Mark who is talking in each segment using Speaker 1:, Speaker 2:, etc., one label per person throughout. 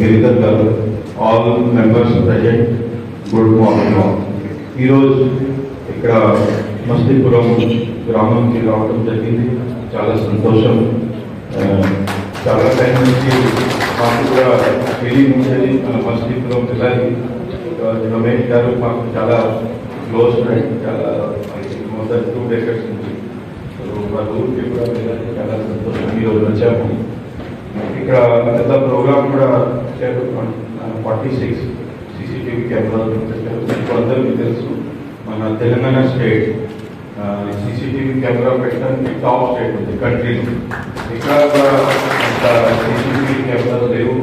Speaker 1: Giridhar garu all members present good morning ఈరోజు ఇక్కడ మస్తిపురం గ్రామంకి రావడం జరిగింది. చాలా సంతోషం. చాలా టైం నుంచి మాకు కూడా ఫీలింగ్ ఉండేది మన మస్తిపురం పిల్లలకి. రమేష్ గారు మాకు చాలా క్లోజ్ ఫ్రెండ్ చాలా మొదటి టూ డేకర్స్ నుంచి. సో ఊరికి కూడా పిల్లలకి చాలా సంతోషం. ఈరోజు వచ్చాము. ఇక్కడ పెద్ద ప్రోగ్రామ్ కూడా చేశారు ఫార్టీ సిక్స్ సీసీటీవీ కెమెరాలు పెట్టారు. మీకు అందరికీ తెలుసు మన తెలంగాణ స్టేట్ సీసీటీవీ కెమెరా పెట్టడానికి టాప్ స్టేట్ ఉంది కంట్రీ. ఇక్కడ కూడా సీసీటీవీ కెమెరాలు లేవు.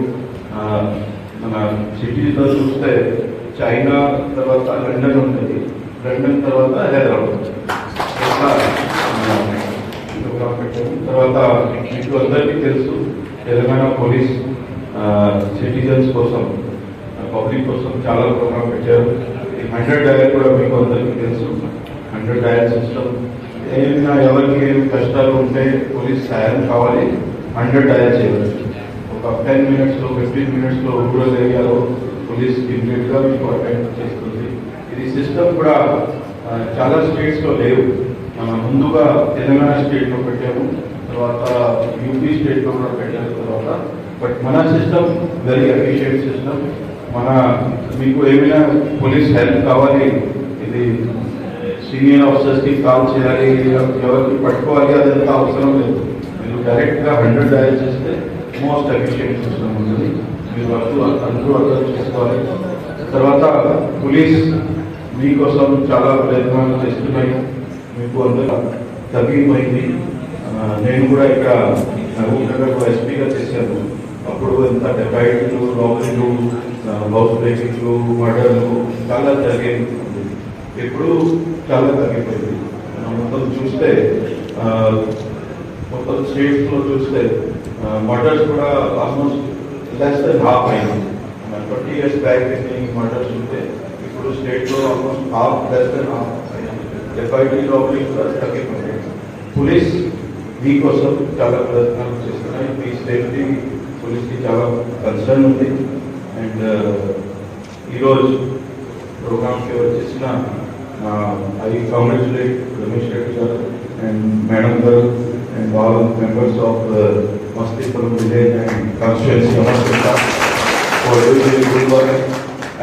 Speaker 1: మన సిటీలో చూస్తే చైనా తర్వాత లండన్ ఉంటుంది. లండన్ తర్వాత హైదరాబాద్ ఇట్లా, పెట్టాము తర్వాత మీకు అందరికీ తెలుసు తెలంగాణ పోలీస్ సిటిజన్స్ కోసం పబ్లిక్ కోసం చాలా ప్రోగ్రామ్ పెట్టారు. హండ్రెడ్ డయల్ కూడా మీకు అందరికీ తెలుసు. హండ్రెడ్ డయల్ సిస్టమ్ ఏమైనా ఎవరికి ఏం కష్టాలు ఉంటే పోలీస్ సాయం కావాలి హండ్రెడ్ డయల్ చేయవచ్చు ఒక టెన్ మినిట్స్లో ఫిఫ్టీన్ మినిట్స్లో రూరల్ ఏరియాలో పోలీస్ ఇమ్మీడియట్గా మీకు అటెండ్ చేస్తుంది. ఇది సిస్టమ్ కూడా ఆ, చాలా స్టేట్స్లో లేవు. మనం ముందుగా తెలంగాణ స్టేట్లో పెట్టాము తర్వాత యూపీ స్టేట్లో కూడా పెట్టారు తర్వాత. బట్ మన సిస్టమ్ వెరీ ఎఫిషియెంట్ సిస్టమ్. మన మీకు ఏమైనా పోలీస్ హెల్ప్ కావాలి ఇది సీనియర్ ఆఫీసర్స్కి కాల్ చేయాలి ఎవరికి పట్టుకోవాలి అదంతా అవసరం లేదు. మీరు డైరెక్ట్గా హండ్రెడ్ డయల్ చేస్తే మోస్ట్ అప్రిషియేట్ సిస్టమ్ ఉంటుంది. మీరు అందరూ అందరూ అర్థం చేసుకోవాలి. తర్వాత పోలీస్ మీకోసం చాలా ప్రయత్నాలు చేస్తున్నాయి. మీకు అందరూ తగ్గిపోయింది. నేను కూడా ఇక్కడ నగర్ ఎస్పీగా చేశాను. అప్పుడు ఇంత డెబైట్లు రాబరీలు హౌస్ బ్రేకింగ్లు మర్డర్లు చాలా జరిగేది ఇప్పుడు చాలా తగ్గిపోయింది. మొత్తం చూస్తే మొత్తం స్టేట్స్లో చూస్తే మర్డర్స్ కూడా ఆల్మోస్ట్ లెస్ దెన్ హాఫ్ అయింది. ట్వంటీ ఇయర్స్ బ్యాక్ మర్డర్స్ ఉంటే ఇప్పుడు స్టేట్లో almost half less than half FID robbery కూడా తగ్గిపోయింది పోలీస్ మీకోసం చాలా ప్రయత్నాలు చేస్తున్నాయి. మీ సేఫ్టీ పోలీస్కి చాలా కన్సర్న్ ఉంది. అండ్ ఈరోజు ప్రోగ్రామ్కి వచ్చేసిన I congratulate Ramesh Reddy garu and madam garu and all members of Mastipuram village and constituency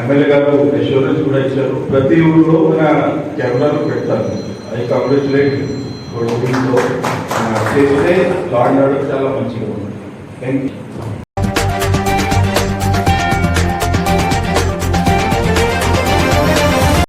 Speaker 1: MLA garu insurance కూడా ఇచ్చారు. ప్రతి ఊళ్ళో మన కెమెరాలు పెడతారు. అది కంగ్రాచులేట్ చేస్తే లా అండ్ ఆర్డర్ చాలా మంచిగా ఉంది థ్యాంక్ యూ